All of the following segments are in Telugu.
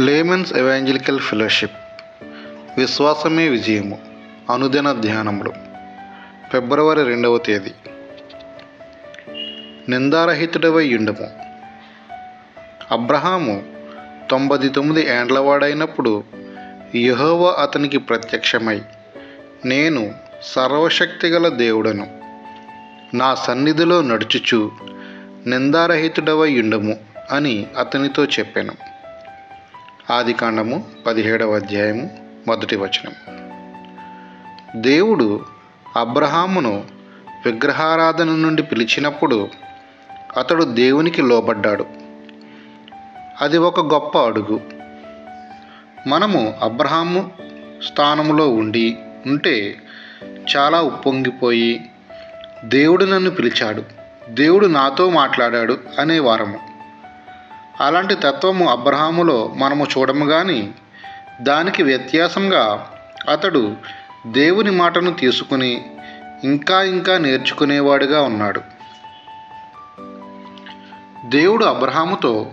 Layman's evangelical fellowship. విశ్వాసమే విజయము. అనుదిన ధ్యానములు. ఫిబ్రవరి రెండవ తేదీ. నిందారహితుడవై ఉండము అబ్రహాము తొంభై తొమ్మిది ఏండ్లవాడైనప్పుడు యెహోవా అతనికి ప్రత్యక్షమై నేను సర్వశక్తిగల దేవుడను. నా సన్నిధిలో నడుచుచు నిందారహితుడవై ఉండము అని అతనితో చెప్పాను. ఆదికాండము పదిహేడవ అధ్యాయము మొదటి వచనం దేవుడు అబ్రహామును విగ్రహారాధన నుండి పిలిచినప్పుడు అతడు దేవునికి లోబడ్డాడు. అది ఒక గొప్ప అడుగు. మనము అబ్రహాము స్థానంలో ఉండి ఉంటే చాలా ఉప్పొంగిపోయి దేవుడు నన్ను పిలిచాడు. దేవుడు నాతో మాట్లాడాడు అనేవారము అలాంటి తత్వము అబ్రహాములో మనము చూడము కానీ దానికి వ్యత్యాసంగా అతడు దేవుని మాటను తీసుకుని ఇంకా ఇంకా నేర్చుకునేవాడుగా ఉన్నాడు. దేవుడు అబ్రహాముతో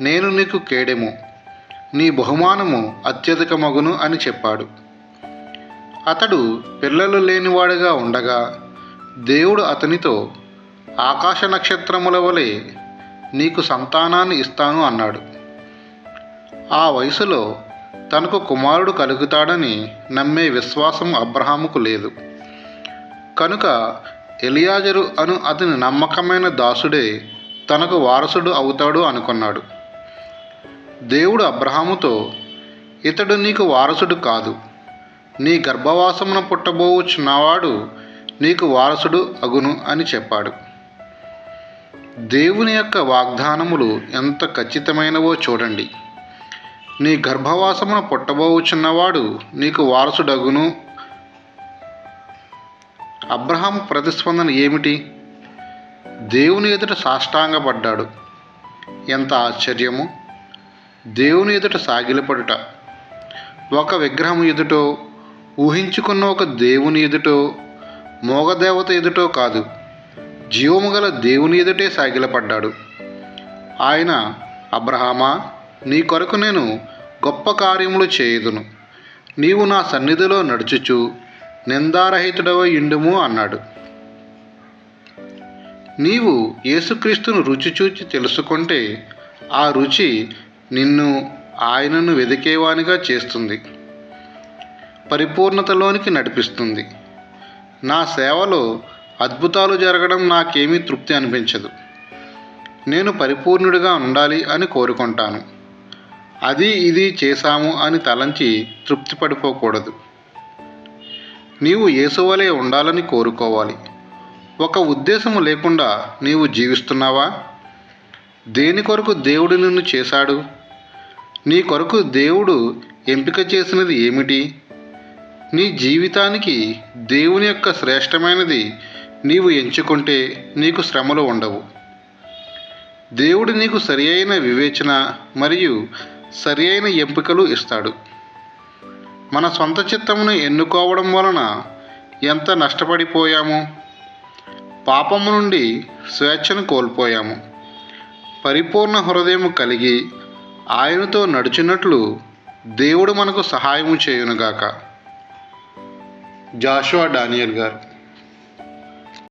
నేను నీకు కేడెము నీ బహుమానము అత్యధిక మగును అని చెప్పాడు. అతడు పిల్లలు లేనివాడుగా ఉండగా దేవుడు అతనితో ఆకాశ నక్షత్రముల వలె నీకు సంతానాన్ని ఇస్తాను అన్నాడు. ఆ వయసులో తనకు కుమారుడు కలుగుతాడని నమ్మే విశ్వాసం అబ్రహాముకు లేదు. కనుక ఎలియాజరు అను అతని నమ్మకమైన దాసుడే తనకు వారసుడు అవుతాడు అనుకున్నాడు. దేవుడు అబ్రహాముతో ఇతడు నీకు వారసుడు కాదు. నీ గర్భవాసమున పుట్టబోచున్నవాడు నీకు వారసుడు అగును అని చెప్పాడు. దేవుని యొక్క వాగ్దానములు ఎంత ఖచ్చితమైనవో చూడండి. నీ గర్భవాసమున పుట్టబోచున్నవాడు నీకు వారసుడగును. అబ్రహాం ప్రతిస్పందన ఏమిటి? దేవుని ఎదుట సాష్టాంగపడ్డాడు. ఎంత ఆశ్చర్యము! దేవుని ఎదుట సాగిలపడుట. ఒక విగ్రహం ఎదుటో ఊహించుకున్న ఒక దేవుని ఎదుటో మోగదేవత ఎదుటో కాదు. జీవము గల దేవుని ఎదుటే సాగిలపడ్డాడు. ఆయన అబ్రహామా నీ కొరకు నేను గొప్ప కార్యములు చేయుదును. నీవు నా సన్నిధిలో నడుచుచు నిందారహితుడవై ఇండుము అన్నాడు. నీవు యేసుక్రీస్తును రుచి చూచి తెలుసుకుంటే ఆ రుచి నిన్ను ఆయనను వెదికేవానిగా చేస్తుంది. పరిపూర్ణతలోనికి నడిపిస్తుంది. నా సేవలో అద్భుతాలు జరగడం నాకేమీ తృప్తి అనిపించదు. నేను పరిపూర్ణుడిగా ఉండాలి అని కోరుకుంటాను. అది ఇది చేశాము అని తలంచి తృప్తి పడిపోకూడదు. నీవు ఏసువలే ఉండాలని కోరుకోవాలి. ఒక ఉద్దేశము లేకుండా నీవు జీవిస్తున్నావా? దేని కొరకు దేవుడు నిన్ను చేశాడు? నీ కొరకు దేవుడు ఎంపిక చేసినది ఏమిటి? నీ జీవితానికి దేవుని యొక్క శ్రేష్టమైనది నీవు ఎంచుకుంటే నీకు శ్రమలు ఉండవు. దేవుడు నీకు సరి అయిన వివేచన మరియు సరి అయిన ఎంపికలు ఇస్తాడు. మన సొంత చిత్తమును ఎన్నుకోవడం వలన ఎంత నష్టపడిపోయాము? పాపము నుండి స్వేచ్ఛను కోల్పోయాము. పరిపూర్ణ హృదయము కలిగి ఆయనతో నడిచినట్లు దేవుడు మనకు సహాయము చేయునుగాక. జాషువా డానియల్ గారు